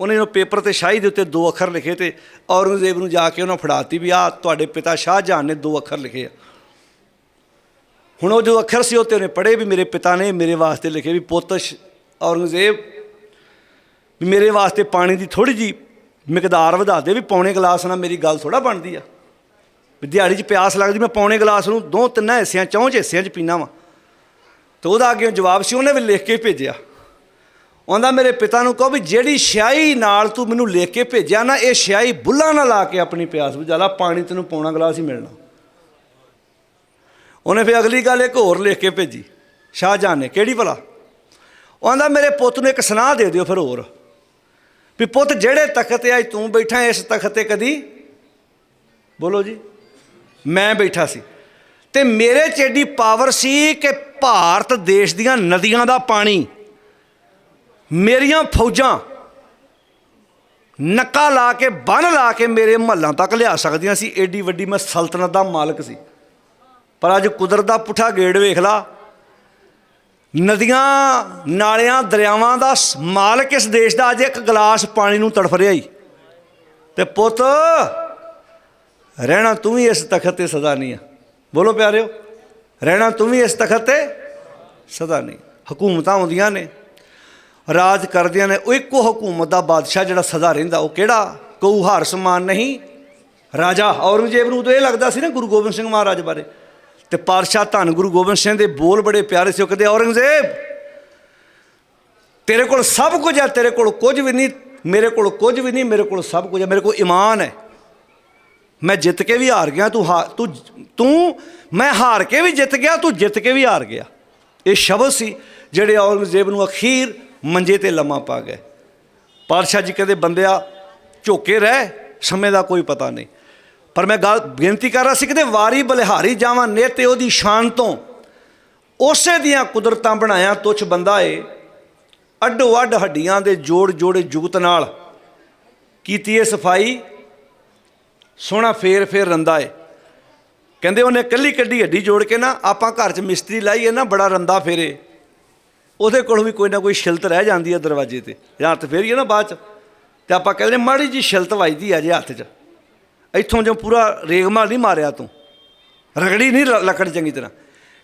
ਉਹਨੇ ਉਹ ਪੇਪਰ ਤੇ ਸ਼ਾਹੀ ਦੇ ਉੱਤੇ ਦੋ ਅੱਖਰ ਲਿਖੇ ਤੇ ਔਰੰਗਜ਼ੇਬ ਨੂੰ ਜਾ ਕੇ ਉਹਨਾਂ ਫੜਾਤੀ ਵੀ ਆ ਤੁਹਾਡੇ ਪਿਤਾ ਸ਼ਾਹਜਹਾਨ ਨੇ ਦੋ ਅੱਖਰ ਲਿਖੇ ਆ। ਹੁਣ ਉਹ ਜੋ ਅੱਖਰ ਸੀ ਉਹ ਤੇ ਉਹਨੇ ਪੜ੍ਹੇ ਵੀ ਮੇਰੇ ਪਿਤਾ ਨੇ ਮੇਰੇ ਵਾਸਤੇ ਲਿਖੇ ਵੀ, ਪੁੱਤ ਸ਼- ਔਰੰਗਜ਼ੇਬ, ਵੀ ਮੇਰੇ ਵਾਸਤੇ ਪਾਣੀ ਦੀ ਥੋੜੀ ਜੀ ਮਿਕਦਾਰ ਵਧਾ ਦੇ ਵੀ ਪੌਣੇ ਗਲਾਸ ਨਾਲ ਮੇਰੀ ਗੱਲ ਥੋੜਾ ਬਣਦੀ ਆ। ਵੀ ਦਿਹਾੜੀ 'ਚ ਪਿਆਸ ਲੱਗਦੀ, ਮੈਂ ਪੌਣੇ ਗਲਾਸ ਨੂੰ ਦੋ ਤਿੰਨ ਹਿੱਸਿਆਂ, ਚੌਂ 'ਚ ਹਿੱਸਿਆਂ 'ਚ ਪੀਣਾ ਵਾ। ਤੇ ਉਹਦਾ ਅੱਗੇ ਜਵਾਬ ਸੀ, ਉਹਨੇ ਵੀ ਲਿਖ ਕੇ ਭੇਜਿਆ। ਉਹਦਾ ਮੇਰੇ ਪਿਤਾ ਨੂੰ ਕਹੋ ਵੀ ਜਿਹੜੀ ਸ਼ਾਈ ਨਾਲ ਤੂੰ ਮੈਨੂੰ ਲਿਖ ਕੇ ਭੇਜਿਆ ਨਾ, ਇਹ ਸ਼ਾਈ ਬੁੱਲਾ ਨਾ ਲਾ ਕੇ ਆਪਣੀ ਪਿਆਸ ਬੁਝਾ ਲਾ ਪਾਣੀ ਤੈਨੂੰ ਪੌਣਾ ਗਲਾਸ ਹੀ ਮਿਲਣਾ। ਉਹਨੇ ਫਿਰ ਅਗਲੀ ਗੱਲ ਇੱਕ ਹੋਰ ਲਿਖ ਕੇ ਭੇਜੀ ਸ਼ਾਹਜਹਾਨ ਨੇ, ਕਿਹੜੀ ਭਲਾ? ਉਹ ਆਂਦਾ ਮੇਰੇ ਪੁੱਤ ਨੂੰ ਇੱਕ ਸੁਨਾਹ ਦੇ ਦਿਓ ਫਿਰ ਹੋਰ, ਵੀ ਪੁੱਤ ਜਿਹੜੇ ਤਖਤ ਤੇ ਅੱਜ ਤੂੰ ਬੈਠਾ, ਇਸ ਤਖਤ ਤੇ ਕਦੀ? ਬੋਲੋ ਜੀ, ਮੈਂ ਬੈਠਾ ਸੀ। ਤੇ ਮੇਰੇ ਚ ਐਡੀ ਪਾਵਰ ਸੀ ਕਿ ਭਾਰਤ ਦੇਸ਼ ਦੀਆਂ ਨਦੀਆਂ ਦਾ ਪਾਣੀ ਮੇਰੀਆਂ ਫੌਜਾਂ ਨੱਕਾ ਲਾ ਕੇ, ਬੰਨ ਲਾ ਕੇ ਮੇਰੇ ਮਹੱਲਾਂ ਤੱਕ ਲਿਆ ਸਕਦੀਆਂ ਸੀ। ਏਡੀ ਵੱਡੀ ਮੈਂ ਸਲਤਨਤ ਦਾ ਮਾਲਕ ਸੀ। ਪਰ ਅੱਜ ਕੁਦਰਤ ਦਾ ਪੁੱਠਾ ਗੇੜ ਵੇਖ ਲਾ। ਨਦੀਆਂ, ਨਾਲਿਆਂ, ਦਰਿਆਵਾਂ ਦਾ ਸ- ਮਾਲਕ ਇਸ ਦੇਸ਼ ਦਾ ਅੱਜ ਇੱਕ ਗਲਾਸ ਪਾਣੀ ਨੂੰ ਤੜਫ ਰਿਹਾ ਹੀ ਤੇ ਪੁੱਤ, ਰਹਿਣਾ ਤੂੰ ਵੀ ਇਸ ਤਖਤ ਤੇ ਸਦਾ ਨਹੀਂ ਆ। ਬੋਲੋ ਪਿਆਰਿਓ, ਰਹਿਣਾ ਤੂੰ ਵੀ ਇਸ ਤਖਤ ਤੇ ਸਦਾ ਨਹੀਂ। ਹਕੂਮਤਾਂ ਆਉਂਦੀਆਂ ਨੇ। ਰਾਜ ਕਰਦੀਆਂ ਨੇ ਉਹ ਇੱਕੋ ਹਕੂਮਤ ਦਾ ਬਾਦਸ਼ਾਹ ਜਿਹੜਾ ਸਦਾ ਰਹਿੰਦਾ, ਉਹ ਕਿਹੜਾ? ਕਉ ਹਾਰ ਸਮਾਨ ਨਹੀਂ। ਰਾਜਾ ਔਰੰਗਜ਼ੇਬ ਨੂੰ ਤਾਂ ਇਹ ਲੱਗਦਾ ਸੀ ਨਾ ਗੁਰੂ ਗੋਬਿੰਦ ਸਿੰਘ ਮਹਾਰਾਜ ਬਾਰੇ। ਤੇ ਪਾਤਸ਼ਾਹ ਧੰਨ ਗੁਰੂ ਗੋਬਿੰਦ ਸਿੰਘ ਦੇ ਬੋਲ ਬੜੇ ਪਿਆਰੇ ਸੀ, ਉਹ ਕਹਿੰਦੇ, ਔਰੰਗਜ਼ੇਬ, ਤੇਰੇ ਕੋਲ ਸਭ ਕੁਝ ਹੈ, ਤੇਰੇ ਕੋਲ ਕੁਝ ਵੀ ਨਹੀਂ, ਮੇਰੇ ਕੋਲ ਕੁਝ ਵੀ ਨਹੀਂ, ਮੇਰੇ ਕੋਲ ਸਭ ਕੁਝ ਹੈ, ਮੇਰੇ ਕੋਲ ਈਮਾਨ ਹੈ। ਮੈਂ ਜਿੱਤ ਕੇ ਵੀ ਹਾਰ ਗਿਆ, ਤੂੰ ਹਾਰ ਤੂੰ ਤੂੰ, ਮੈਂ ਹਾਰ ਕੇ ਵੀ ਜਿੱਤ ਗਿਆ, ਤੂੰ ਜਿੱਤ ਕੇ ਵੀ ਹਾਰ ਗਿਆ। ਇਹ ਸ਼ਬਦ ਸੀ, ਜਿਹੜੇ ਔਰੰਗਜ਼ੇਬ ਨੂੰ ਅਖੀਰ ਮੰਜੇ ਤੇ ਲੰਮਾ ਪਾ ਗਏ। ਪਾਤਸ਼ਾਹ ਜੀ ਕਹਿੰਦੇ, ਬੰਦਿਆ, ਝੋਕੇ ਰਹਿ, ਸਮੇਂ ਦਾ ਕੋਈ ਪਤਾ ਨਹੀਂ। ਪਰ ਮੈਂ ਗੱਲ ਬੇਨਤੀ ਕਰ ਰਿਹਾ ਸੀ ਕਿਤੇ ਵਾਰੀ ਬਲਿਹਾਰੀ ਜਾਵਾਂ ਨੇ ਤੇ ਉਹਦੀ ਸ਼ਾਨ ਤੋਂ। ਉਸੇ ਦੀਆਂ ਕੁਦਰਤਾਂ ਬਣਾਇਆ ਤੁਛ ਬੰਦਾ ਏ। ਅੱਡੋ ਅੱਡ ਹੱਡੀਆਂ ਦੇ ਜੋੜ ਜੋੜੇ ਜੁਗਤ ਨਾਲ ਕੀਤੀ ਏ ਸਫ਼ਾਈ। ਸੋਹਣਾ ਫੇਰ ਫੇਰ ਰੰਦਾ ਏ। ਕਹਿੰਦੇ ਉਹਨੇ ਕੱਲੀ ਕੱਢੀ ਹੱਡੀ ਜੋੜ ਕੇ ਨਾ, ਆਪਾਂ ਘਰ 'ਚ ਮਿਸਤਰੀ ਲਾਈਏ ਨਾ, ਬੜਾ ਰੰਦਾ ਫੇਰੇ। ਉਹਦੇ ਕੋਲ ਵੀ ਕੋਈ ਨਾ ਕੋਈ ਛਿਲਤ ਰਹਿ ਜਾਂਦੀ ਹੈ ਦਰਵਾਜ਼ੇ ਤੇ, ਜਾਂ ਹੱਥ ਫੇਰੀਏ ਨਾ ਬਾਅਦ 'ਚ। ਤੇ ਆਪਾਂ ਕਹਿੰਦੇ ਮਾੜੀ ਜੀ ਛਿਲਤ ਵੱਜਦੀ ਆ ਜੇ ਹੱਥ 'ਚ। ਇੱਥੋਂ ਜੋ ਪੂਰਾ ਰੇਗਮਾਲ ਨਹੀਂ ਮਾਰਿਆ ਤੂੰ। ਰਗੜੀ ਨਹੀਂ ਲ- ਲੱਕੜ ਚੰਗੀ ਤਰ੍ਹਾਂ।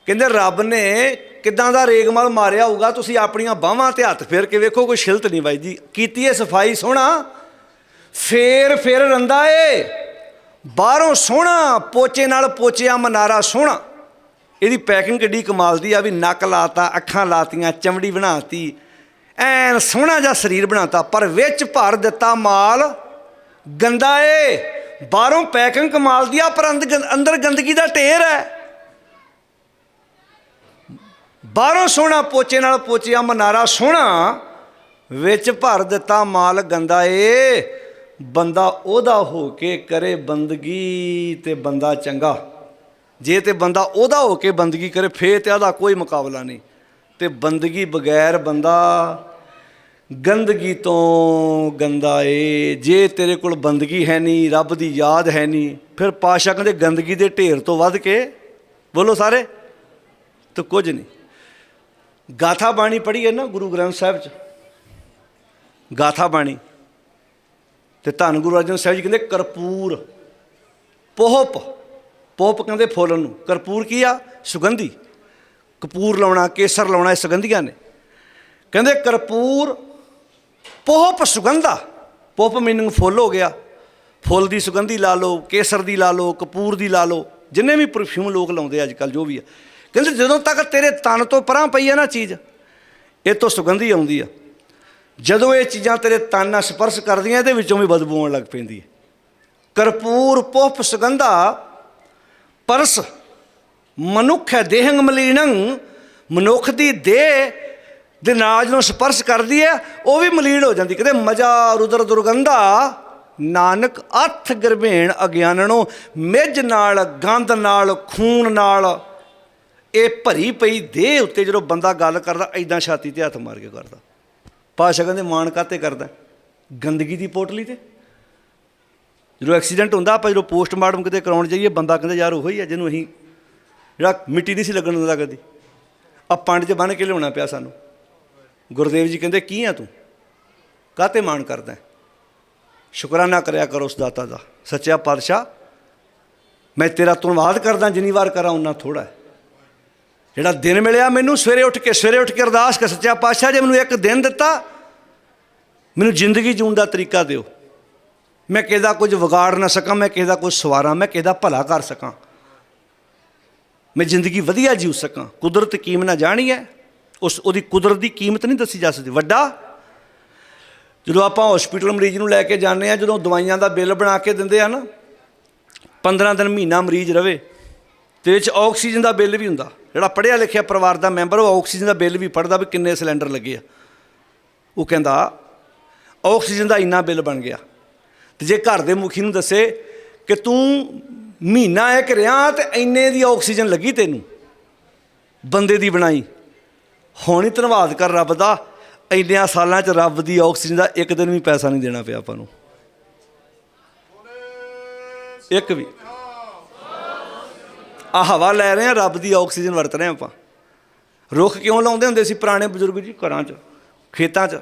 ਕਹਿੰਦੇ ਰੱਬ ਨੇ ਕਿਦਾਂ ਦਾ ਰੇਗਮਾਲ ਮਾਰਿਆ ਹੋਊਗਾ, ਤੁਸੀਂ ਆਪਣੀਆਂ ਬਾਹਾਂ ਤੇ ਹੱਥ ਫੇਰ ਕੇ ਵੇਖੋ, ਕੋਈ ਛਿਲਤ ਨਹੀਂ ਵੱਜਦੀ। ਕੀਤੀ ਏ ਸਫ਼ਾਈ ਸੋਹਣਾ, ਫੇਰ ਫੇਰ ਰੰਦਾ ਏ। ਬਾਹਰੋਂ ਸੋਹਣਾ, ਪੋਚੇ ਨਾਲ ਪੋਚਿਆ ਮਨਾਰਾ ਸੋਹਣਾ। ਇਹਦੀ ਪੈਕਿੰਗ ਕਿੱਡੀ ਕਮਾਲ ਦੀ ਆ, ਵੀ ਨੱਕ ਲਾਤਾ, ਅੱਖਾਂ ਲਾਤੀਆਂ, ਚਮੜੀ ਬਣਾਤੀ। ਐਨ ਸੋਹਣਾ ਜਿਹਾ ਸਰੀਰ ਬਣਾਤਾ, ਪਰ ਵਿੱਚ ਭਰ ਦਿੱਤਾ ਮਾਲ। ਗੰਦਾ ਏ, ਬਾਹਰੋਂ ਪੈਕਿੰਗ ਕਮਾਲ ਦੀ ਆ, ਪਰ ਅੰਦ- ਅੰਦਰ ਗੰਦਗੀ ਦਾ ਢੇਰ ਹੈ ਬਾਹਰੋਂ ਸੋਹਣਾ ਪੋਚੇ ਨਾਲ ਪੋਚਿਆ ਮਨਾਰਾ ਸੋਹਣਾ, ਵਿੱਚ ਭਰ ਦਿੱਤਾ ਮਾਲ ਗੰਦਾ ਏ। ਬੰਦਾ ਉਹਦਾ ਹੋ ਕੇ ਕਰੇ ਬੰਦਗੀ ਤੇ ਬੰਦਾ ਚੰਗਾ। ਜੇ ਤੇ ਬੰਦਾ ਉਹਦਾ ਹੋ ਕੇ ਬੰਦਗੀ ਕਰੇ, ਫੇਰ ਤੇ ਉਹਦਾ ਕੋਈ ਮੁਕਾਬਲਾ ਨਹੀਂ। ਤੇ ਬੰਦਗੀ ਬਗੈਰ ਬੰਦਾ ਗੰਦਗੀ ਤੋਂ ਗੰਦਾ ਏ। ਜੇ ਤੇਰੇ ਕੋਲ ਬੰਦਗੀ ਹੈ ਨਹੀਂ, ਰੱਬ ਦੀ ਯਾਦ ਹੈ ਨਹੀਂ, ਫਿਰ ਪਾਸ਼ਾ ਕਹਿੰਦੇ ਗੰਦਗੀ ਦੇ ਢੇਰ ਤੋਂ ਵੱਧ ਕੇ। ਬੋਲੋ ਸਾਰੇ। ਤਾਂ ਕੁਝ ਨਹੀਂ। ਗਾਥਾ ਬਾਣੀ ਪੜ੍ਹੀ ਹੈ ਨਾ ਗੁਰੂ ਗ੍ਰੰਥ ਸਾਹਿਬ ਚ? ਗਾਥਾ ਬਾਣੀ। ਤੇ ਧੰਨ ਗੁਰੂ ਅਰਜਨ ਸਾਹਿਬ ਜੀ ਕਹਿੰਦੇ, ਕਰਪੂਰ, ਪੋਹਪ ਪੋਪ ਕਹਿੰਦੇ ਫੁੱਲ ਨੂੰ। ਕਰਪੂਰ ਕੀ ਆ? ਸੁਗੰਧੀ। ਕਪੂਰ ਲਾਉਣਾ, ਕੇਸਰ ਲਾਉਣਾ, ਇਹ ਸੁਗੰਧੀਆਂ ਨੇ। ਕਹਿੰਦੇ ਕਰਪੂਰ ਪੋਪ ਸੁਗੰਧਾ। ਪੋਪ ਮੀਨਿੰਗ ਫੁੱਲ ਹੋ ਗਿਆ। ਫੁੱਲ ਦੀ ਸੁਗੰਧੀ ਲਾ ਲਓ, ਕੇਸਰ ਦੀ ਲਾ ਲਓ, ਕਪੂਰ ਦੀ ਲਾ ਲਓ। ਜਿੰਨੇ ਵੀ ਪਰਫਿਊਮ ਲੋਕ ਲਾਉਂਦੇ ਅੱਜ ਕੱਲ ਜੋ ਵੀ ਆ। ਕਹਿੰਦੇ ਜਦੋਂ ਤੱਕ ਤੇਰੇ ਤਨ ਤੋਂ ਪਰਾਂ ਪਈ ਆ ਨਾ ਚੀਜ਼, ਇਹ ਤੋਂ ਸੁਗੰਧੀ ਆਉਂਦੀ ਆ। ਜਦੋਂ ਇਹ ਚੀਜ਼ਾਂ ਤੇਰੇ ਤਨ ਨਾਲ ਸਪਰਸ਼ ਕਰਦੀਆਂ, ਇਹਦੇ ਵਿੱਚੋਂ ਵੀ ਬਦਬੂ ਆਉਣ ਲੱਗ ਪੈਂਦੀ ਹੈ ਕਰਪੂਰ ਪੁੱਪ ਸੁਗੰਧਾ ਪਰਸ, ਮਨੁੱਖ ਹੈ ਦੇਹੰਗ ਮਲੀਨੰ, ਮਨੁੱਖ ਦੀ ਦੇਹ ਦੇ ਨਾਜ ਨੂੰ ਸਪਰਸ਼ ਕਰਦੀ ਹੈ, ਉਹ ਵੀ ਮਲੀਨ ਹੋ ਜਾਂਦੀ। ਕਹਿੰਦੇ, ਮਜਾ ਰੁਦਰ ਦੁਰਗੰਧਾ, ਨਾਨਕ ਅਥ ਗਰਭੇਣ ਅਗਿਆਨਣੋ ਮਿੱਝ ਨਾਲ, ਗੰਧ ਨਾਲ, ਖੂਨ ਨਾਲ। ਇਹ ਭਰੀ ਪਈ ਦੇਹ ਉੱਤੇ ਜਦੋਂ ਬੰਦਾ ਗੱਲ ਕਰਦਾ ਐਦਾਂ ਛਾਤੀ ਤੇ ਹੱਥ ਮਾਰ ਕੇ ਕਰਦਾ। ਪਾਸ਼ਾ ਕਹਿੰਦੇ, ਮਾਣ ਕਾਤੇ ਕਰਦਾ? ਗੰਦਗੀ ਦੀ ਪੋਟਲੀ ਤੇ। ਜਦੋਂ ਐਕਸੀਡੈਂਟ ਹੁੰਦਾ, ਆਪਾਂ ਜਦੋਂ ਪੋਸਟਮਾਰਟਮ ਕਿਤੇ ਕਰਾਉਣ ਜਾਈਏ, ਬੰਦਾ ਕਹਿੰਦਾ, ਯਾਰ, ਉਹੀ ਹੈ ਜਿਹਨੂੰ ਅਸੀਂ ਜਿਹੜਾ ਮਿੱਟੀ ਨਹੀਂ ਸੀ ਲੱਗਣ ਦਿੰਦਾ ਕਦੀ। ਆ ਪੰਡ 'ਚ ਬੰਨ ਕੇ ਲਿਆਉਣਾ ਪਿਆ ਸਾਨੂੰ। ਗੁਰਦੇਵ ਜੀ ਕਹਿੰਦੇ, ਕੀ ਆ ਤੂੰ? ਕਾਤੇ ਮਾਣ ਕਰਦਾ? ਸ਼ੁਕਰਾਨਾ ਕਰਿਆ ਕਰੋ ਉਸ ਦਾਤਾ ਦਾ। ਸੱਚਿਆ ਪਾਤਸ਼ਾਹ, ਮੈਂ ਤੇਰਾ ਧੰਨਵਾਦ ਕਰਦਾ, ਜਿੰਨੀ ਵਾਰ ਕਰਾਂ ਉਨਾ ਥੋੜਾ ਜਿਹੜਾ ਦਿਨ ਮਿਲਿਆ ਮੈਨੂੰ, ਸਵੇਰੇ ਉੱਠ ਕੇ, ਸਵੇਰੇ ਉੱਠ ਕੇ ਅਰਦਾਸ ਕਰ, ਸੱਚਿਆ ਪਾਤਸ਼ਾਹ, ਜੇ ਮੈਨੂੰ ਇੱਕ ਦਿਨ ਦਿੱਤਾ, ਮੈਨੂੰ ਜ਼ਿੰਦਗੀ ਜਿਉਣ ਦਾ ਤਰੀਕਾ ਦਿਓ। ਮੈਂ ਕਿਸੇ ਦਾ ਕੁਝ ਵਿਗਾੜ ਨਾ ਸਕਾਂ, ਮੈਂ ਕਿਸੇ ਦਾ ਕੁਝ ਸਵਾਰਾਂ, ਮੈਂ ਕਿਸੇ ਦਾ ਭਲਾ ਕਰ ਸਕਾਂ। ਮੈਂ ਜ਼ਿੰਦਗੀ ਵਧੀਆ ਜੀਉ ਸਕਾਂ। ਕੁਦਰਤ ਕੀਮਤ ਨਾ ਜਾਣੀ ਹੈ। ਉਸ, ਉਹਦੀ ਕੁਦਰਤ ਦੀ ਕੀਮਤ ਨਹੀਂ ਦੱਸੀ ਜਾ ਸਕਦੀ। ਵੱਡਾ, ਜਦੋਂ ਆਪਾਂ ਹਸਪੀਟਲ ਮਰੀਜ਼ ਨੂੰ ਲੈ ਕੇ ਜਾਂਦੇ ਆ ਜਦੋਂ ਦਵਾਈਆਂ ਦਾ ਬਿੱਲ ਬਣਾ ਕੇ ਦਿੰਦੇ ਆ ਨਾ 15 ਦਿਨ ਮਹੀਨਾ ਮਰੀਜ਼ ਰਵੇ, ਤੇ ਵਿੱਚ ਆਕਸੀਜਨ ਦਾ ਬਿੱਲ ਵੀ ਹੁੰਦਾ। ਜਿਹੜਾ ਪੜ੍ਹਿਆ ਲਿਖਿਆ ਪਰਿਵਾਰ ਦਾ ਮੈਂਬਰ, ਉਹ ਆਕਸੀਜਨ ਦਾ ਬਿੱਲ ਵੀ ਪੜਦਾ ਵੀ ਕਿੰਨੇ ਸਿਲੰਡਰ ਲੱਗੇ ਆ। ਉਹ ਕਹਿੰਦਾ, ਆਕਸੀਜਨ ਦਾ ਇੰਨਾ ਬਿੱਲ ਬਣ ਗਿਆ। ਤੇ ਜੇ ਘਰ ਦੇ ਮੁਖੀ ਨੂੰ ਦੱਸੇ ਕਿ ਤੂੰ ਮਹੀਨਾ ਇੱਕ ਰਿਆਂ ਤੇ ਇੰਨੇ ਦੀ ਆਕਸੀਜਨ ਲੱਗੀ ਤੈਨੂੰ, ਬੰਦੇ ਦੀ ਬਣਾਈ। ਹੁਣ ਹੀ ਧੰਨਵਾਦ ਕਰ ਰੱਬ ਦਾ, ਇੰਨਿਆਂ ਸਾਲਾਂ 'ਚ ਰੱਬ ਦੀ ਆਕਸੀਜਨ ਦਾ ਇੱਕ ਦਿਨ ਵੀ ਪੈਸਾ ਨਹੀਂ ਦੇਣਾ ਪਿਆ ਆਪਾਂ ਨੂੰ। ਇੱਕ ਵੀ। ਆ ਹਵਾ ਲੈ ਰਹੇ ਆ ਰੱਬ ਦੀ ਆਕਸੀਜਨ ਵਰਤ ਰਹੇ ਆ ਆਪਾਂ। ਰੁੱਖ ਕਿਉਂ ਲਾਉਂਦੇ ਹੁੰਦੇ ਸੀ ਪੁਰਾਣੇ ਬਜ਼ੁਰਗ ਜੀ ਘਰਾਂ 'ਚ, ਖੇਤਾਂ 'ਚ?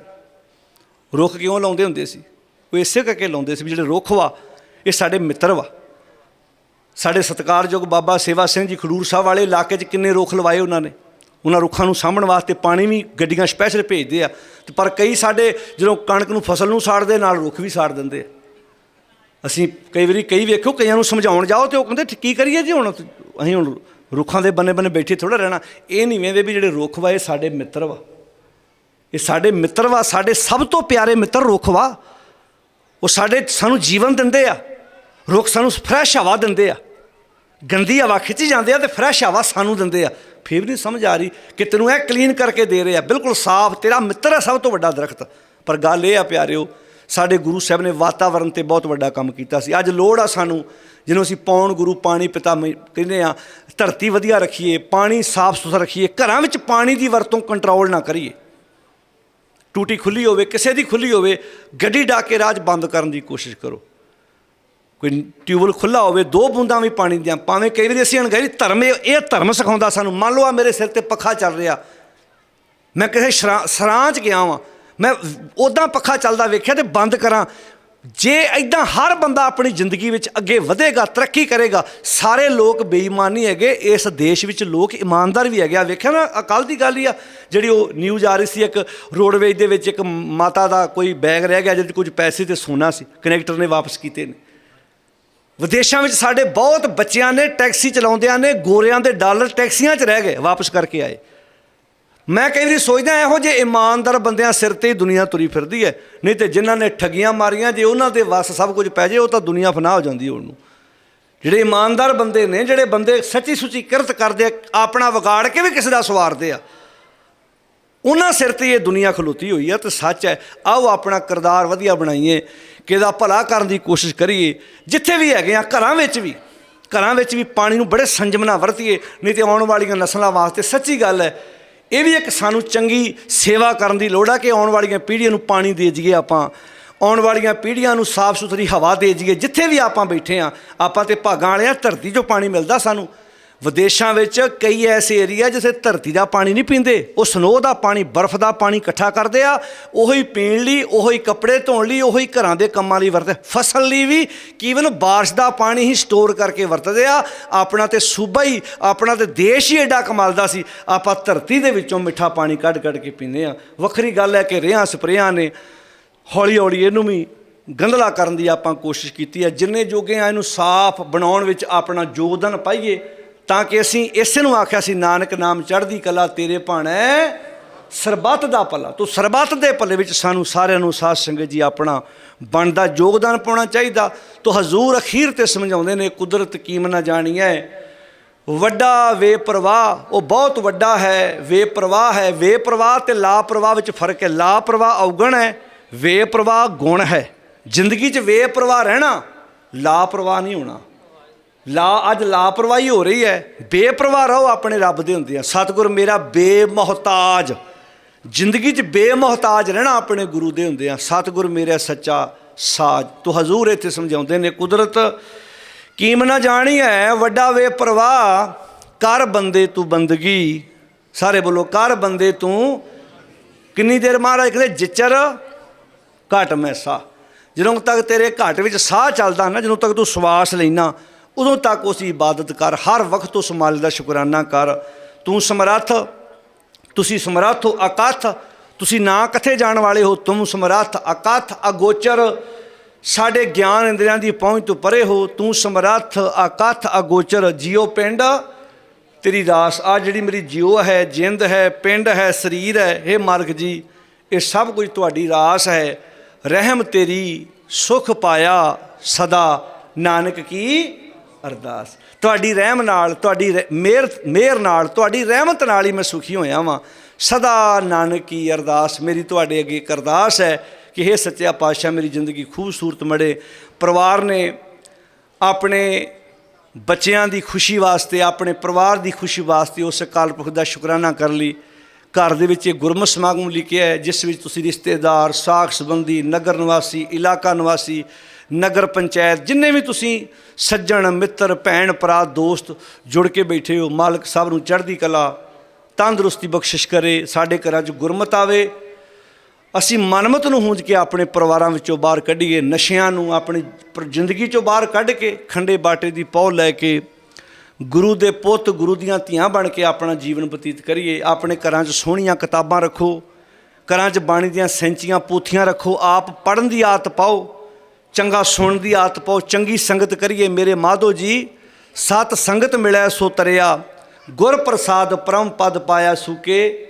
ਰੁੱਖ ਕਿਉਂ ਲਾਉਂਦੇ ਹੁੰਦੇ ਸੀ? ਉਹ ਇਸੇ ਕਰਕੇ ਲਾਉਂਦੇ ਸੀ ਵੀ ਜਿਹੜੇ ਰੁੱਖ ਵਾ, ਇਹ ਸਾਡੇ ਮਿੱਤਰ ਵਾ। ਸਾਡੇ ਸਤਿਕਾਰਯੋਗ ਬਾਬਾ ਸੇਵਾ ਸਿੰਘ ਜੀ ਖਡੂਰ ਸਾਹਿਬ ਵਾਲੇ ਇਲਾਕੇ 'ਚ ਕਿੰਨੇ ਰੁੱਖ ਲਵਾਏ ਉਹਨਾਂ ਨੇ। ਉਹਨਾਂ ਰੁੱਖਾਂ ਨੂੰ ਸਾਂਭਣ ਵਾਸਤੇ ਪਾਣੀ ਵੀ ਗੱਡੀਆਂ ਸਪੈਸ਼ਲ ਭੇਜਦੇ ਆ। ਤੇ ਪਰ ਕਈ ਸਾਡੇ ਜਦੋਂ ਕਣਕ ਨੂੰ ਫਸਲ ਨੂੰ ਸਾੜਦੇ, ਨਾਲ ਰੁੱਖ ਵੀ ਸਾੜ ਦਿੰਦੇ ਆ। ਅਸੀਂ ਕਈ ਵਾਰੀ ਕਈ ਵੇਖੋ, ਕਈਆਂ ਨੂੰ ਸਮਝਾਉਣ ਜਾਓ ਤੇ ਉਹ ਕਹਿੰਦੇ ਕੀ ਕਰੀਏ ਜੀ ਹੁਣ? ਅਸੀਂ ਹੁਣ ਰੁੱਖਾਂ ਦੇ ਬੰਨੇ ਬੰਨੇ ਬੈਠੇ ਥੋੜਾ ਰਹਿਣਾ। ਇਹ ਨਹੀਂ ਵੇਂਦੇ ਵੀ ਜਿਹੜੇ ਰੁੱਖ ਵਾ, ਇਹ ਸਾਡੇ ਮਿੱਤਰ ਵਾ। ਇਹ ਸਾਡੇ ਮਿੱਤਰ ਵਾ, ਸਾਡੇ ਸਭ ਤੋਂ ਪਿਆਰੇ ਮਿੱਤਰ ਰੁੱਖ ਵਾ। ਉਹ ਸਾਡੇ ਸਾਨੂੰ ਜੀਵਨ ਦਿੰਦੇ ਆ। ਰੁੱਖ ਸਾਨੂੰ ਫਰੈਸ਼ ਹਵਾ ਦਿੰਦੇ ਆ। ਗੰਦੀ ਹਵਾ ਖਿੱਚੀ ਜਾਂਦੇ ਆ ਤੇ ਫਰੈਸ਼ ਹਵਾ ਸਾਨੂੰ ਦਿੰਦੇ ਆ। ਫਿਰ ਵੀ ਨਹੀਂ ਸਮਝ ਆ ਰਹੀ ਕਿ ਤੈਨੂੰ ਇਹ ਕਲੀਨ ਕਰਕੇ ਦੇ ਰਹੇ ਆ। ਬਿਲਕੁਲ ਸਾਫ਼, ਤੇਰਾ ਮਿੱਤਰ ਹੈ ਸਭ ਤੋਂ ਵੱਡਾ ਦਰਖਤ। ਪਰ ਗੱਲ ਇਹ ਆ ਪਿਆਰਿਓ, ਸਾਡੇ ਗੁਰੂ ਸਾਹਿਬ ਨੇ ਵਾਤਾਵਰਣ ਤੇ ਬਹੁਤ ਵੱਡਾ ਕੰਮ ਕੀਤਾ ਸੀ। ਅੱਜ ਲੋੜ ਆ ਸਾਨੂੰ, ਜਿਹਨੂੰ ਅਸੀਂ ਪੌਣ ਗੁਰੂ, ਪਾਣੀ ਪਿਤਾ ਮ- ਕਹਿੰਦੇ ਆ, ਧਰਤੀ ਵਧੀਆ ਰੱਖੀਏ, ਪਾਣੀ ਸਾਫ਼ ਸੁਥਰਾ ਰੱਖੀਏ, ਘਰਾਂ ਵਿੱਚ ਪਾਣੀ ਦੀ ਵਰਤੋਂ ਕੰਟਰੋਲ ਨਾ ਕਰੀਏ। ਟੂਟੀ ਖੁੱਲੀ ਹੋਵੇ, ਕਿਸੇ ਦੀ ਖੁੱਲੀ ਹੋਵੇ, ਗੱਡੀ ਡਾ ਕੇ ਰਾਜ ਬੰਦ ਕਰਨ ਦੀ ਕੋਸ਼ਿਸ਼ ਕਰੋ। ਕੋਈ ਟਿਊਬਲ ਖੁੱਲਾ ਹੋਵੇ, ਦੋ ਬੂੰਦਾਂ ਵੀ ਪਾਣੀ ਦੀਆਂ, ਭਾਵੇਂ ਕਈ ਵਾਰੀ ਅਸੀਂ ਅਣਗਹਿਰੀ ਧਰਮ, ਇਹ ਧਰਮ ਸਿਖਾਉਂਦਾ ਸਾਨੂੰ, ਮੰਨ ਲਓ ਆ ਮੇਰੇ ਸਿਰ ਤੇ ਪੱਖਾ ਚੱਲ ਰਿਹਾ। ਮੈਂ ਕਿਸੇ ਸ਼ਰਾਂ- ਸਰਾਂ 'ਚ ਗਿਆ ਵਾਂ, ਮੈਂ ਉਦਾਂ ਪੱਖਾ ਚੱਲਦਾ ਵੇਖਿਆ ਤੇ ਬੰਦ ਕਰਾਂ। ਜੇ ਐਦਾਂ ਹਰ ਬੰਦਾ ਆਪਣੀ ਜ਼ਿੰਦਗੀ ਵਿੱਚ ਅੱਗੇ ਵਧੇਗਾ, ਤਰੱਕੀ ਕਰੇਗਾ, ਸਾਰੇ ਲੋਕ ਬੇਈਮਾਨੀ ਹੈਗੇ, ਇਸ ਦੇਸ਼ ਵਿੱਚ ਲੋਕ ਇਮਾਨਦਾਰ ਵੀ ਹੈਗੇ। ਆ ਵੇਖਿਆ ਨਾ ਅਕਲ ਦੀ ਗੱਲ ਹੀ ਆ, ਜਿਹੜੀ ਉਹ ਨਿਊਜ਼ ਆ ਰਹੀ ਸੀ, ਇੱਕ ਰੋਡਵੇਜ ਦੇ ਵਿੱਚ ਇੱਕ ਮਾਤਾ ਦਾ ਕੋਈ ਬੈਗ ਰਹਿ ਗਿਆ, ਜਿਹਦੇ ਕੁਝ ਪੈਸੇ ਤੇ ਸੋਨਾ ਸੀ ਕਨੈਕਟਰ ਨੇ ਵਾਪਸ ਕੀਤੇ ਨੇ। ਵਿਦੇਸ਼ਾਂ ਵਿੱਚ ਸਾਡੇ ਬਹੁਤ ਬੱਚਿਆਂ ਨੇ ਟੈਕਸੀ ਚਲਾਉਂਦਿਆਂ ਨੇ, ਗੋਰਿਆਂ ਦੇ ਡਾਲਰ ਟੈਕਸੀਆਂ 'ਚ ਰਹਿ ਗਏ, ਵਾਪਸ ਕਰਕੇ ਆਏ। ਮੈਂ ਕਈ ਵਾਰੀ ਸੋਚਦਾ ਇਹੋ ਜਿਹੇ ਇਮਾਨਦਾਰ ਬੰਦਿਆਂ ਸਿਰ ਤੇ ਹੀ ਦੁਨੀਆ ਤੁਰੀ ਫਿਰਦੀ ਹੈ। ਨਹੀਂ ਤੇ ਜਿਨ੍ਹਾਂ ਨੇ ਠੱਗੀਆਂ ਮਾਰੀਆਂ, ਜੇ ਉਹਨਾਂ ਦੇ ਵੱਸ ਸਭ ਕੁਝ ਪੈ ਜੇ, ਉਹ ਤਾਂ ਦੁਨੀਆ ਫਨਾਹ ਹੋ ਜਾਂਦੀ ਉਹਨੂੰ ਜਿਹੜੇ ਇਮਾਨਦਾਰ ਬੰਦੇ ਨੇ, ਜਿਹੜੇ ਬੰਦੇ ਸੱਚੀ ਸੁੱਚੀ ਕਿਰਤ ਕਰਦੇ ਆ, ਆਪਣਾ ਵਿਗਾੜ ਕੇ ਵੀ ਕਿਸੇ ਦਾ ਸਵਾਰਦੇ ਆ, ਉਹਨਾਂ ਸਿਰ ਤੇ ਇਹ ਦੁਨੀਆ ਖਲੋਤੀ ਹੋਈ ਆ ਤੇ ਸੱਚ ਹੈ, ਆਓ ਆਪਣਾ ਕਿਰਦਾਰ ਵਧੀਆ ਬਣਾਈਏ ਕਿਹਦਾ ਭਲਾ ਕਰਨ ਦੀ ਕੋਸ਼ਿਸ਼ ਕਰੀਏ, ਜਿੱਥੇ ਵੀ ਹੈਗੇ ਆ, ਘਰਾਂ ਵਿੱਚ ਵੀ, ਘਰਾਂ ਵਿੱਚ ਵੀ ਪਾਣੀ ਨੂੰ ਬੜੇ ਸੰਜਮ ਨਾਲ ਵਰਤੀਏ, ਨਹੀਂ ਤੇ ਆਉਣ ਵਾਲੀਆਂ ਨਸਲਾਂ ਵਾਸਤੇ ਸੱਚੀ ਗੱਲ ਹੈ ਇਹ ਵੀ ਇੱਕ ਸਾਨੂੰ ਚੰਗੀ ਸੇਵਾ ਕਰਨ ਦੀ ਲੋੜ ਆ ਕਿ ਆਉਣ ਵਾਲੀਆਂ ਪੀੜ੍ਹੀਆਂ ਨੂੰ ਪਾਣੀ ਦੇ ਜੀਏ ਆਪਾਂ। ਆਉਣ ਵਾਲੀਆਂ ਪੀੜ੍ਹੀਆਂ ਨੂੰ ਸਾਫ਼ ਸੁਥਰੀ ਹਵਾ ਦੇ ਜੀਏ ਜਿੱਥੇ ਵੀ ਆਪਾਂ ਬੈਠੇ ਆ, ਆਪਾਂ ਤੇ ਭਾਗਾਂ ਵਾਲੇ ਆ, ਧਰਤੀ 'ਚੋਂ ਪਾਣੀ ਮਿਲਦਾ ਸਾਨੂੰ। ਵਿਦੇਸ਼ਾਂ ਵਿੱਚ ਕਈ ਐਸੇ ਏਰੀਆ ਜਿੱਥੇ ਧਰਤੀ ਦਾ ਪਾਣੀ ਨਹੀਂ ਪੀਂਦੇ, ਉਹ ਸਨੋ ਦਾ ਪਾਣੀ, ਬਰਫ਼ ਦਾ ਪਾਣੀ ਇਕੱਠਾ ਕਰਦੇ ਆ, ਉਹੀ ਪੀਣ ਲਈ, ਉਹੀ ਕੱਪੜੇ ਧੋਣ ਲਈ, ਉਹੀ ਘਰਾਂ ਦੇ ਕੰਮਾਂ ਲਈ ਵਰਤਦੇ ਫਸਲ ਲਈ ਵੀ ਕੀਵਨ ਬਾਰਿਸ਼ ਦਾ ਪਾਣੀ ਹੀ ਸਟੋਰ ਕਰਕੇ ਵਰਤਦੇ ਆ। ਆਪਣਾ ਤੇ ਸੂਬਾ ਹੀ, ਆਪਣਾ ਤੇ ਦੇਸ਼ ਹੀ ਐਡਾ ਕਮਾਲਦਾ ਸੀ। ਆਪਾਂ ਧਰਤੀ ਦੇ ਵਿੱਚੋਂ ਮਿੱਠਾ ਪਾਣੀ ਕੱਢ ਕੱਢ ਕੇ ਪੀਂਦੇ ਆ। ਵੱਖਰੀ ਗੱਲ ਹੈ ਕਿ ਰਿਆਂ ਸਪਰੇਆਂ ਨੇ ਹੌਲੀ ਹੌਲੀ ਇਹਨੂੰ ਵੀ ਗੰਧਲਾ ਕਰਨ ਦੀ ਆਪਾਂ ਕੋਸ਼ਿਸ਼ ਕੀਤੀ ਹੈ। ਜਿੰਨੇ ਜੋਗੇ ਆ, ਇਹਨੂੰ ਸਾਫ਼ ਬਣਾਉਣ ਵਿੱਚ ਆਪਣਾ ਯੋਗਦਾਨ ਪਾਈਏ। ਤਾਂ ਕਿ ਅਸੀਂ ਇਸੇ ਨੂੰ ਆਖਿਆ ਸੀ, ਨਾਨਕ ਨਾਮ ਚੜ੍ਹਦੀ ਕਲਾ ਤੇਰੇ ਭਾਣਾ ਸਰਬੱਤ ਦਾ ਭਲਾ। ਤੋ ਸਰਬੱਤ ਦੇ ਭਲੇ ਵਿੱਚ ਸਾਨੂੰ ਸਾਰਿਆਂ ਨੂੰ ਸਾਧ ਸੰਗਤ ਜੀ ਆਪਣਾ ਬਣਦਾ ਯੋਗਦਾਨ ਪਾਉਣਾ ਚਾਹੀਦਾ। ਤੋ ਹਜ਼ੂਰ ਅਖੀਰ ਤੇ ਸਮਝਾਉਂਦੇ ਨੇ, ਕੁਦਰਤ ਕੀਮ ਨਾ ਜਾਣੀ ਹੈ ਵੱਡਾ ਵੇ ਪ੍ਰਵਾਹ ਉਹ ਬਹੁਤ ਵੱਡਾ ਹੈ ਵੇ ਪ੍ਰਵਾਹ ਹੈ। ਵੇ ਪ੍ਰਵਾਹ ਤੇ ਲਾ ਪ੍ਰਵਾਹ ਵਿੱਚ ਫ਼ਰਕ ਹੈ। ਲਾ ਪ੍ਰਵਾਹ ਔਗਣ ਹੈ ਵੇ ਪ੍ਰਵਾਹ ਗੁਣ ਹੈ। ਜ਼ਿੰਦਗੀ 'ਚ ਵੇ ਪ੍ਰਵਾਹ ਰਹਿਣਾ ਲਾ ਪ੍ਰਵਾਹ ਨਹੀਂ ਹੋਣਾ। ਲਾ, ਅੱਜ ਲਾਪਰਵਾਹੀ ਹੋ ਰਹੀ ਹੈ। ਬੇਪਰਵਾਹ ਰਹੋ ਆਪਣੇ ਰੱਬ ਦੇ ਹੁੰਦੇ ਆ। ਸਤਿਗੁਰ ਮੇਰਾ ਬੇਮਹਤਾਜ। ਜ਼ਿੰਦਗੀ 'ਚ ਬੇਮਹਤਾਜ ਰਹਿਣਾ ਆਪਣੇ ਗੁਰੂ ਦੇ ਹੁੰਦੇ ਆ। ਸਤਿਗੁਰ ਮੇਰਾ ਸੱਚਾ ਸਾਜ। ਤੋ ਹਜ਼ੂਰ ਇੱਥੇ ਸਮਝਾਉਂਦੇ ਨੇ, ਕੁਦਰਤ ਕੀਮ ਨਾ ਜਾਣੀ ਹੈ, ਵੱਡਾ ਵੇ ਪ੍ਰਵਾਹ ਕਰ ਬੰਦੇ ਤੂੰ ਬੰਦਗੀ। ਸਾਰੇ ਬੋਲੋ, ਕਰ ਬੰਦੇ ਤੂੰ ਕਿੰਨੀ ਦੇਰ ਮਹਾਰਾਜ ਕਹਿੰਦੇ, ਜਿਚਰ ਘਟ ਮੈਂ ਸਾਹ ਜਦੋਂ ਤੱਕ ਤੇਰੇ ਘਟ ਵਿੱਚ ਸਾਹ ਚੱਲਦਾ ਨਾ, ਜਦੋਂ ਤੱਕ ਤੂੰ ਸਵਾਸ ਲੈਣਾ ਉਦੋਂ ਤੱਕ ਉਸ ਦੀ ਇਬਾਦਤ ਕਰ, ਹਰ ਵਕਤ ਉਸ ਮਾਲਿਕ ਦਾ ਸ਼ੁਕਰਾਨਾ ਕਰ। ਤੂੰ ਸਮਰੱਥ, ਤੁਸੀਂ ਸਮਰੱਥ ਹੋ, ਅਕਥ। ਤੁਸੀਂ ਨਾ ਕਥੇ ਜਾਣ ਵਾਲੇ ਹੋ, ਤੁਮ ਸਮਰੱਥ, ਅਕਥ, ਅਗੋਚਰ। ਸਾਡੇ ਗਿਆਨ ਇੰਦਰੀਆਂ ਦੀ ਪਹੁੰਚ ਤੋਂ ਪਰੇ ਹੋ, ਤੂੰ ਸਮਰੱਥ, ਅਕਥ, ਅਗੋਚਰ। ਜਿਉ ਪਿੰਡ, ਤੇਰੀ ਰਾਸ ਆ ਜਿਹੜੀ ਮੇਰੀ ਜਿਉ ਹੈ, ਜਿੰਦ ਹੈ, ਪਿੰਡ ਹੈ, ਸਰੀਰ ਹੈ ਇਹ ਮਾਲਕ ਜੀ, ਇਹ ਸਭ ਕੁਝ ਤੁਹਾਡੀ ਰਾਸ ਹੈ। ਰਹਿਮ ਤੇਰੀ ਸੁਖ ਪਾਇਆ ਸਦਾ। ਨਾਨਕ ਕੀ ਅਰਦਾਸ। ਤੁਹਾਡੀ ਰਹਿਮ ਨਾਲ, ਤੁਹਾਡੀ ਰਹਿ- ਮਿਹਰ ਮਿਹਰ ਨਾਲ, ਤੁਹਾਡੀ ਰਹਿਮਤ ਨਾਲ ਹੀ ਮੈਂ ਸੁਖੀ ਹੋਇਆ ਵਾਂ। ਸਦਾ ਨਾਨਕ ਕੀ ਅਰਦਾਸ, ਮੇਰੀ ਤੁਹਾਡੇ ਅੱਗੇ ਇੱਕ ਅਰਦਾਸ ਹੈ ਕਿ ਇਹ ਸੱਚਿਆ ਪਾਤਸ਼ਾਹ, ਮੇਰੀ ਜ਼ਿੰਦਗੀ ਖੂਬਸੂਰਤ ਮੜੇ। ਪਰਿਵਾਰ ਨੇ ਆਪਣੇ ਬੱਚਿਆਂ ਦੀ ਖੁਸ਼ੀ ਵਾਸਤੇ, ਆਪਣੇ ਪਰਿਵਾਰ ਦੀ ਖੁਸ਼ੀ ਵਾਸਤੇ ਉਸ ਅਕਾਲ ਪੁਰਖ ਦਾ ਸ਼ੁਕਰਾਨਾ ਕਰ ਲਈ। ਘਰ ਦੇ ਵਿੱਚ ਇਹ ਗੁਰਮਤ ਸਮਾਗਮ ਲਿਖਿਆ ਹੈ, ਜਿਸ ਵਿੱਚ ਤੁਸੀਂ ਰਿਸ਼ਤੇਦਾਰ, ਸਾਖ ਸੰਬੰਧੀ, ਨਗਰ ਨਿਵਾਸੀ, ਇਲਾਕਾ ਨਿਵਾਸੀ ਨਗਰ ਪੰਚਾਇਤ, ਜਿੰਨੇ ਵੀ ਤੁਸੀਂ ਸੱਜਣ, ਮਿੱਤਰ, ਭੈਣ, ਭਰਾ, ਦੋਸਤ ਜੁੜ ਕੇ ਬੈਠੇ ਹੋ, ਮਾਲਕ ਸਭ ਨੂੰ ਚੜ੍ਹਦੀ ਕਲਾ, ਤੰਦਰੁਸਤੀ ਬਖਸ਼ਿਸ਼ ਕਰੇ, ਸਾਡੇ ਘਰਾਂ 'ਚ ਗੁਰਮਤ ਆਵੇ, ਅਸੀਂ ਮਨਮਤ ਨੂੰ ਹੂੰਜ ਕੇ ਆਪਣੇ ਪਰਿਵਾਰਾਂ ਵਿੱਚੋਂ ਬਾਹਰ ਕੱਢੀਏ, ਨਸ਼ਿਆਂ ਨੂੰ ਆਪਣੀ ਜ਼ਿੰਦਗੀ ਚੋਂ ਬਾਹਰ ਕੱਢ ਕੇ ਖੰਡੇ ਬਾਟੇ ਦੀ ਪੌ ਲੈ ਕੇ ਗੁਰੂ ਦੇ ਪੁੱਤ, ਗੁਰੂ ਦੀਆਂ ਧੀਆਂ ਬਣ ਕੇ ਆਪਣਾ ਜੀਵਨ ਬਤੀਤ ਕਰੀਏ, ਆਪਣੇ ਘਰਾਂ 'ਚ ਸੋਹਣੀਆਂ ਕਿਤਾਬਾਂ ਰੱਖੋ, ਘਰਾਂ 'ਚ ਬਾਣੀ ਦੀਆਂ ਸੈਂਚੀਆਂ, ਪੋਥੀਆਂ ਰੱਖੋ, ਆਪ ਪੜਨ ਦੀ ਆਦਤ ਪਾਓ। ਚੰਗਾ ਸੁਣਨ ਦੀ ਆਦਤ ਪਾਓ, ਚੰਗੀ ਸੰਗਤ ਕਰੀਏ। ਮੇਰੇ ਮਾਧੋ ਜੀ, ਸਤ ਸੰਗਤ ਮਿਲਿਆ ਸੋ ਤਰਿਆ। ਗੁਰ ਪ੍ਰਸਾਦ ਪਰਮ ਪਦ ਪਾਇਆ ਸੂਕੇ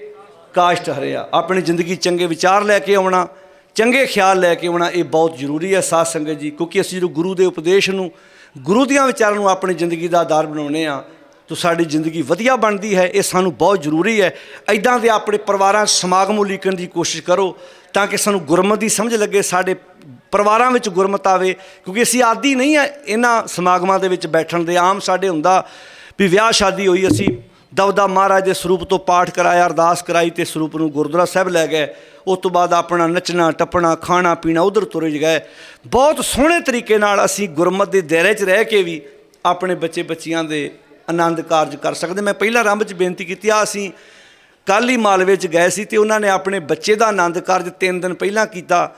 ਕਾਸ਼ਟ ਹਰਿਆ। ਆਪਣੀ ਜ਼ਿੰਦਗੀ ਚੰਗੇ ਵਿਚਾਰ ਲੈ ਕੇ ਆਉਣਾ, ਚੰਗੇ ਖਿਆਲ ਲੈ ਕੇ ਆਉਣਾ, ਇਹ ਬਹੁਤ ਜ਼ਰੂਰੀ ਹੈ ਸਾਧ ਸੰਗਤ ਜੀ। ਕਿਉਂਕਿ ਅਸੀਂ ਜਦੋਂ ਗੁਰੂ ਦੇ ਉਪਦੇਸ਼ ਨੂੰ, ਗੁਰੂ ਦੀਆਂ ਵਿਚਾਰਾਂ ਨੂੰ ਆਪਣੀ ਜ਼ਿੰਦਗੀ ਦਾ ਆਧਾਰ ਬਣਾਉਨੇ ਆ ਤਾਂ ਸਾਡੀ ਜ਼ਿੰਦਗੀ ਵਧੀਆ ਬਣਦੀ ਹੈ। ਇਹ ਸਾਨੂੰ ਬਹੁਤ ਜ਼ਰੂਰੀ ਹੈ। ਐਦਾਂ ਦੇ ਆਪਣੇ ਪਰਿਵਾਰਾਂ, ਸਮਾਗਮ ਉਲੀਕਣ ਦੀ ਕੋਸ਼ਿਸ਼ ਕਰੋ, ਤਾਂ ਕਿ ਸਾਨੂੰ ਗੁਰਮਤ ਦੀ ਸਮਝ ਲੱਗੇ, ਸਾਡੇ ਪਰਿਵਾਰਾਂ ਵਿੱਚ ਗੁਰਮਤ ਆਵੇ, ਕਿਉਂਕਿ ਅਸੀਂ ਆਦੀ ਨਹੀਂ ਆ ਇਹਨਾਂ ਸਮਾਗਮਾਂ ਦੇ ਵਿੱਚ ਬੈਠਣ ਦੇ। ਆਮ ਸਾਡੇ ਹੁੰਦਾ ਵੀ ਵਿਆਹ ਸ਼ਾਦੀ ਹੋਈ, ਅਸੀਂ ਦਵਦਾ ਮਹਾਰਾਜ ਦੇ ਸਰੂਪ ਤੋਂ ਪਾਠ ਕਰਾਇਆ, ਅਰਦਾਸ ਕਰਾਈ ਤੇ ਸਰੂਪ ਨੂੰ ਗੁਰਦੁਆਰਾ ਸਾਹਿਬ ਲੈ ਗਏ। ਉਸ ਤੋਂ ਬਾਅਦ ਆਪਣਾ ਨੱਚਣਾ, ਟੱਪਣਾ, ਖਾਣਾ, ਪੀਣਾ ਉਧਰ ਤੁਰੇ ਗਏ। ਬਹੁਤ ਸੋਹਣੇ ਤਰੀਕੇ ਨਾਲ ਅਸੀਂ ਗੁਰਮਤ ਦੇ ਦਾਇਰੇ 'ਚ ਰਹਿ ਕੇ ਵੀ ਆਪਣੇ ਬੱਚੇ ਬੱਚੀਆਂ ਦੇ ਆਨੰਦ ਕਾਰਜ ਕਰ ਸਕਦੇ। ਮੈਂ ਪਹਿਲਾਂ ਆਰੰਭ 'ਚ ਬੇਨਤੀ ਕੀਤੀ ਆ ਅਸੀਂ ਕੱਲ੍ਹ ਹੀ ਮਾਲਵੇ 'ਚ ਗਏ ਸੀ ਤੇ ਉਹਨਾਂ ਨੇ ਆਪਣੇ ਬੱਚੇ ਦਾ ਆਨੰਦ ਕਾਰਜ 3 ਦਿਨ ਪਹਿਲਾਂ ਕੀਤਾ।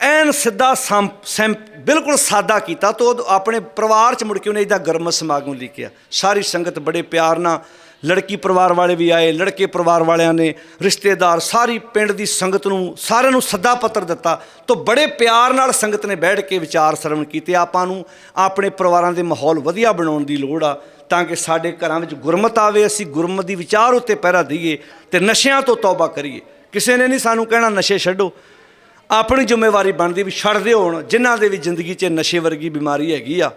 ਐਨ ਸਿੱਧਾ ਸਮ ਸੈਂ ਬਿਲਕੁਲ ਸਾਦਾ ਕੀਤਾ ਤੋਂ ਆਪਣੇ ਪਰਿਵਾਰ 'ਚ ਮੁੜ ਕੇ ਉਹਨੇ ਇਹਦਾ ਗਰਮ ਸਮਾਗਮ ਲਿਖਿਆ। ਸਾਰੀ ਸੰਗਤ ਬੜੇ ਪਿਆਰ ਨਾਲ ਲੜਕੀ ਪਰਿਵਾਰ ਵਾਲੇ ਵੀ ਆਏ, ਲੜਕੇ ਪਰਿਵਾਰ ਵਾਲਿਆਂ ਨੇ, ਰਿਸ਼ਤੇਦਾਰ, ਸਾਰੀ ਪਿੰਡ ਦੀ ਸੰਗਤ ਨੂੰ, ਸਾਰਿਆਂ ਨੂੰ ਸੱਦਾ ਪੱਤਰ ਦਿੱਤਾ ਤੋਂ ਬੜੇ ਪਿਆਰ ਨਾਲ ਸੰਗਤ ਨੇ ਬੈਠ ਕੇ ਵਿਚਾਰ ਸਰਵਣ ਕੀਤੇ। ਆਪਾਂ ਨੂੰ ਆਪਣੇ ਪਰਿਵਾਰਾਂ ਦੇ ਮਾਹੌਲ ਵਧੀਆ ਬਣਾਉਣ ਦੀ ਲੋੜ ਆ ਤਾਂ ਕਿ ਸਾਡੇ ਘਰਾਂ ਵਿੱਚ ਗੁਰਮਤ ਆਵੇ, ਅਸੀਂ ਗੁਰਮਤ ਦੀ ਵਿਚਾਰ ਉੱਤੇ ਪਹਿਰਾ ਦਈਏ ਤੇ ਨਸ਼ਿਆਂ ਤੋਂ ਤੌਬਾ ਕਰੀਏ। ਕਿਸੇ ਨੇ ਨਹੀਂ ਸਾਨੂੰ ਕਹਿਣਾ, ਨਸ਼ੇ ਛੱਡੋ। ਆਪਣੀ ਜ਼ਿੰਮੇਵਾਰੀ ਬਣਦੀ ਵੀ ਛੱਡਦੇ ਹੋਣ, ਜਿਨ੍ਹਾਂ ਦੇ ਵੀ ਜ਼ਿੰਦਗੀ 'ਚ ਨਸ਼ੇ ਵਰਗੀ ਬਿਮਾਰੀ ਹੈਗੀ ਆ,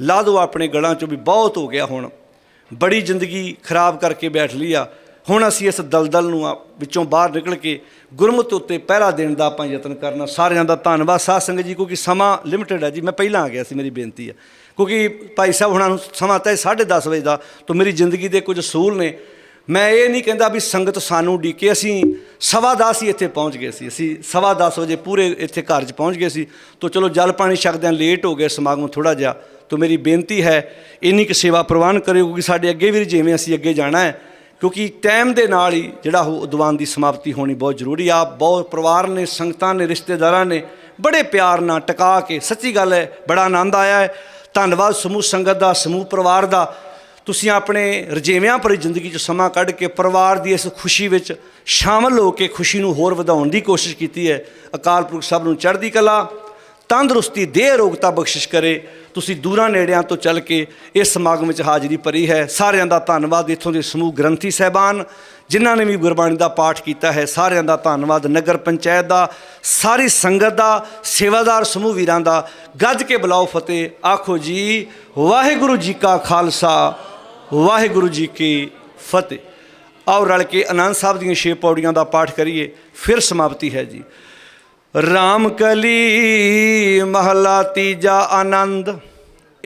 ਲਾ ਦਿਓ ਆਪਣੇ ਗਲਾਂ 'ਚੋਂ ਵੀ ਬਹੁਤ ਹੋ ਗਿਆ ਹੁਣ। ਬੜੀ ਜ਼ਿੰਦਗੀ ਖਰਾਬ ਕਰਕੇ ਬੈਠ ਲਈ ਆ। ਹੁਣ ਅਸੀਂ ਇਸ ਦਲਦਲ ਨੂੰ ਆ- ਵਿੱਚੋਂ ਬਾਹਰ ਨਿਕਲ ਕੇ ਗੁਰਮਤ ਉੱਤੇ ਪਹਿਰਾ ਦੇਣ ਦਾ ਆਪਾਂ ਯਤਨ ਕਰਨਾ। ਸਾਰਿਆਂ ਦਾ ਧੰਨਵਾਦ। ਸਾਧ ਸੰਗਤ ਜੀ, ਕਿਉਂਕਿ ਸਮਾਂ ਲਿਮਟਿਡ ਹੈ ਜੀ। ਮੈਂ ਪਹਿਲਾਂ ਆ ਗਿਆ ਸੀ, ਮੇਰੀ ਬੇਨਤੀ ਹੈ ਕਿਉਂਕਿ ਭਾਈ ਸਾਹਿਬ ਹੁਣਾਂ ਨੂੰ ਸਮਾਂ ਤਾਂ 10:30 ਵਜੇ ਦਾ, ਤੋਂ ਮੇਰੀ ਜ਼ਿੰਦਗੀ ਦੇ ਕੁਝ ਸੂਲ ਨੇ। ਮੈਂ ਇਹ ਨਹੀਂ ਕਹਿੰਦਾ ਵੀ ਸੰਗਤ ਸਾਨੂੰ ਡੀਕੇ ਅਸੀਂ ਸਵਾ ਦਸ ਹੀ ਇੱਥੇ ਪਹੁੰਚ ਗਏ ਸੀ। ਅਸੀਂ ਸਵਾ ਦਸ ਵਜੇ ਪੂਰੇ ਇੱਥੇ ਘਰ 'ਚ ਪਹੁੰਚ ਗਏ ਸੀ। ਤੋਂ ਚਲੋ ਜਲ ਪਾਣੀ ਛਕਦਿਆਂ ਲੇਟ ਹੋ ਗਏ ਸਮਾਗਮ ਥੋੜਾ ਜਿਹਾ। ਤੋਂ ਮੇਰੀ ਬੇਨਤੀ ਹੈ, ਇੰਨੀ ਕੁ ਸੇਵਾ ਪ੍ਰਵਾਨ ਕਰਿਓ ਕਿਉਂਕਿ ਸਾਡੇ ਅੱਗੇ ਵੀ ਜਿਵੇਂ ਅਸੀਂ ਅੱਗੇ ਜਾਣਾ ਹੈ। ਕਿਉਂਕਿ ਟਾਈਮ ਦੇ ਨਾਲ ਹੀ ਜਿਹੜਾ ਉਹ ਦੀਵਾਨ ਦੀ ਸਮਾਪਤੀ ਹੋਣੀ ਬਹੁਤ ਜ਼ਰੂਰੀ ਆ। ਬਹੁਤ ਪਰਿਵਾਰ ਨੇ, ਸੰਗਤਾਂ ਨੇ, ਰਿਸ਼ਤੇਦਾਰਾਂ ਨੇ ਬੜੇ ਪਿਆਰ ਨਾਲ ਟਿਕਾ ਕੇ, ਸੱਚੀ ਗੱਲ ਹੈ, ਬੜਾ ਆਨੰਦ ਆਇਆ ਹੈ। ਧੰਨਵਾਦ ਸਮੂਹ ਸੰਗਤ ਦਾ, ਸਮੂਹ ਪਰਿਵਾਰ ਦਾ। ਤੁਸੀਂ ਆਪਣੇ ਰਜੇਵਿਆਂ ਭਰੀ ਜ਼ਿੰਦਗੀ 'ਚ ਸਮਾਂ ਕੱਢ ਕੇ ਪਰਿਵਾਰ ਦੀ ਇਸ ਖੁਸ਼ੀ ਵਿੱਚ ਸ਼ਾਮਲ ਹੋ ਕੇ ਖੁਸ਼ੀ ਨੂੰ ਹੋਰ ਵਧਾਉਣ ਦੀ ਕੋਸ਼ਿਸ਼ ਕੀਤੀ ਹੈ। ਅਕਾਲ ਪੁਰਖ ਸਭ ਨੂੰ ਚੜ੍ਹਦੀ ਕਲਾ, ਤੰਦਰੁਸਤੀ ਦੇਹ ਰੋਗਤਾ ਬਖਸ਼ਿਸ਼ ਕਰੇ। ਤੁਸੀਂ ਦੂਰਾਂ ਨੇੜਿਆਂ ਤੋਂ ਚੱਲ ਕੇ ਇਸ ਸਮਾਗਮ ਵਿੱਚ ਹਾਜ਼ਰੀ ਭਰੀ ਹੈ। ਸਾਰਿਆਂ ਦਾ ਧੰਨਵਾਦ। ਇੱਥੋਂ ਦੇ ਸਮੂਹ ਗ੍ਰੰਥੀ ਸਹਿਬਾਨ, ਜਿਨ੍ਹਾਂ ਨੇ ਵੀ ਗੁਰਬਾਣੀ ਦਾ ਪਾਠ ਕੀਤਾ ਹੈ, ਸਾਰਿਆਂ ਦਾ ਧੰਨਵਾਦ। ਨਗਰ ਪੰਚਾਇਤ ਦਾ, ਸਾਰੀ ਸੰਗਤ ਦਾ, ਸੇਵਾਦਾਰ ਸਮੂਹ ਵੀਰਾਂ ਦਾ। ਗੱਜ ਕੇ ਬੁਲਾਓ ਫਤਿਹ। ਆਖੋ ਜੀ, ਵਾਹਿਗੁਰੂ ਜੀ ਕਾ ਖਾਲਸਾ। ਵਾਹਿਗੁਰੂ ਜੀ ਕੀ ਫਤਿਹ। ਆਓ ਰਲ ਕੇ ਆਨੰਦ ਸਾਹਿਬ ਦੀਆਂ ਛੇ ਪੌੜੀਆਂ ਦਾ ਪਾਠ ਕਰੀਏ, ਫਿਰ ਸਮਾਪਤੀ ਹੈ ਜੀ। ਰਾਮ ਕਲੀ ਮਹਲਾ ਤੀਜਾ ਆਨੰਦ।